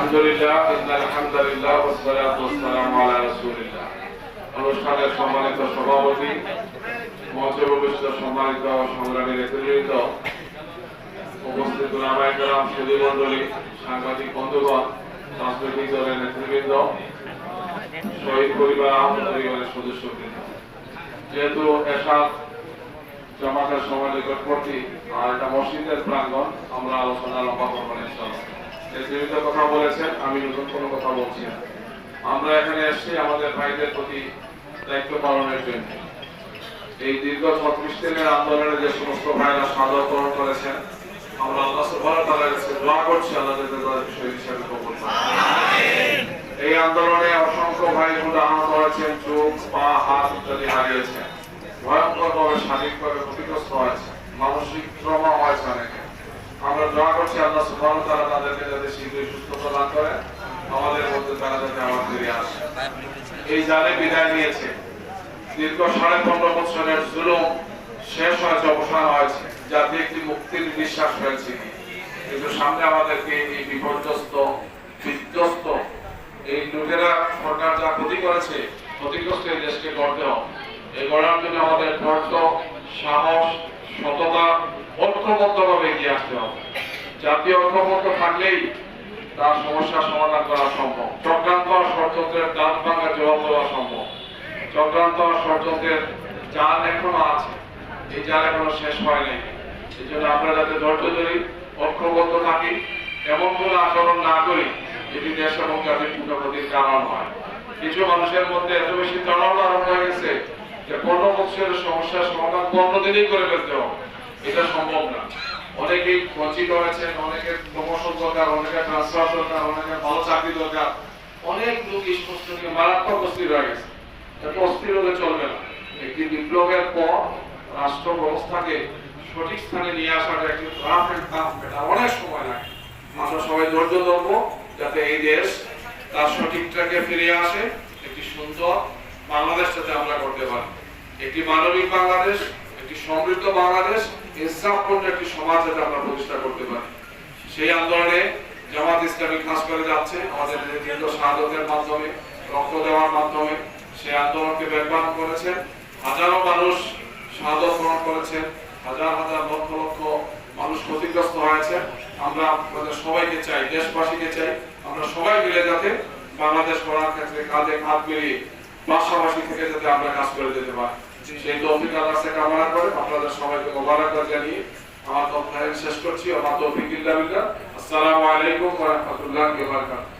আলহামদুলিল্লাহ ইন্নাল হামদুলিল্লাহ ওয়াসসালাতু ওয়াসসালামু আলা রাসূলিল্লাহ। অনুষ্ঠানের সম্মানিত সভাপতি মঞ্চে সম্মানিত সংগ্রামী উপস্থিত সুধী সাংবাদিক বন্ধুগণ, রাজনৈতিক দলের নেতৃবৃন্দ, শহীদ পরিবার পরিবারের সদস্যবৃন্দ। যেহেতু এসব জামাতের সময় নিকটবর্তী আর এটা মসজিদের প্রাঙ্গণ, আমরা আলোচনা লম্বা করব না নেতৃবৃন্দ কথা বলেছেন, আমি নতুন কোনো কথা বলছি না। আমরা এখানে এসেছি আমাদের ভাইদের প্রতি দায়িত্ব পালনের জন্য। এই দীর্ঘ ছত্রিশ দিনের আন্দোলনে যে সমস্ত ভাইরা সাদর গ্রহণ করেছেন, আমরা আল্লাহ ওয়া তাআলার কাছে দোয়া করছি, আল্লাহ যাতে হিসেবে কবুল এই আন্দোলনে অসংখ্য ভাই বোনরা আহত হয়েছেন, চোখ, পা, হাত ইত্যাদি হারিয়েছেন। ভয়ঙ্কর ভাবে শারীরিকভাবে ক্ষতিগ্রস্ত হয়েছে মানসিক ট্রমা হয়েছে অনেকে। আমরা দোয়া করছি আল্লাহ সুবহানাহু ওয়া তাআলা তাদেরকে যাতে শীঘ্রই সুস্থ প্রদান করেন আমাদের মধ্যে তারা যাতে আবার ফিরে আসে। এই জালে বিদায় নিয়েছে, দীর্ঘ সাড়ে পনেরো বছরের জুলুম শেষ হয়েছে, অবসান হয়েছে, যাতে একটি মুক্তির নিঃশ্বাস হয়েছে কিন্তু সামনে আমাদেরকে এই বিপর্যস্ত, বিধ্বস্ত, এই লোকেরা সরকার যা ক্ষতি করেছে, ক্ষতিগ্রস্ত এই দেশকে গড়তে হবে। এই গড়ার জন্য আমাদের ধৈর্য, সাহস, সততা ঐক্যবদ্ধভাবে এগিয়ে আসতে হবে। জাতীয় ঐক্যবদ্ধ থাকলেই তার সমস্যার সমাধান করা সম্ভব। চক্রান্ত ষড়যন্ত্রের দাঁত ভাঙার জবাব দেওয়া সম্ভব। চক্রান্ত ষড়যন্ত্রের জাল এখনও আছে। এই জাল এখনও শেষ হয় নাই। এই জন্য আমরা যাতে ধৈর্য ধরি ঐক্যবদ্ধ থাকি, এমন কোন আচরণ না করি যেটি দেশ এবং জাতির পুনঃপ্রতির কারণ হয়। কিছু মানুষের মধ্যে এত বেশি তরল আরম্ভ হয়ে গেছে যে পনেরো বছরের সমস্যার সমাধান পনেরো দিনেই করে ফেলতে হবে। এটা সম্ভব না। অনেকেই বঞ্চিত হয়েছেন, অনেকের প্রমোশন দরকার, অনেকের ট্রান্সফার দরকার, অনেকের ভালো চাকরি দরকার। অনেক লোক এই নিয়ে মারাত্মক অস্থির হয়ে গেছে। এত অস্থির হলে চলবে না। একটি বিপ্লবের পর রাষ্ট্র ব্যবস্থাকে সঠিক স্থানে নিয়ে আসাটা একটি টাফ এটা অনেক সময় লাগে। আমরা সবাই ধৈর্য ধরবো যাতে এই দেশ তার সঠিক ট্র্যাকে ফিরে আসে। একটি সুন্দর বাংলাদেশ যাতে আমরা করতে পারি। একটি মানবিক বাংলাদেশ একটি সমৃদ্ধ বাংলাদেশ ইনসাফপূর্ণ একটি সমাজ যাতে আমরা প্রতিষ্ঠা করতে পারি। সেই আন্দোলনে জামাত ইসলামী খাস করে যাচ্ছে। আমাদের দীর্ঘ শাহাদতের মাধ্যমে, রক্ত দেওয়ার মাধ্যমে সেই আন্দোলনকে বেগবান করেছেন। হাজারো মানুষ শাহাদত গ্রহণ করেছেন। হাজার হাজার লক্ষ লক্ষ মানুষ ক্ষতিগ্রস্ত হয়েছে। আমরা আপনাদের সবাইকে চাই, দেশবাসীকে চাই, আমরা সবাই মিলে যাতে বাংলাদেশ গড়ার ক্ষেত্রে কাঁধে কাঁধ মিলিয়ে পাশাপাশি থেকে যাতে আমরা কাজ করে যেতে পারি। সেই তৌফিক আল্লাহ কামনা করে আপনাদের সবাইকে মোবারকবাদ জানিয়ে আমার তথ্য শেষ করছি। আমার তৌফিক ইল্লা বিল্লাহ। আসসালামু আলাইকুম ওয়া রাহমাতুল্লাহি ওয়া বারাকাতুহু।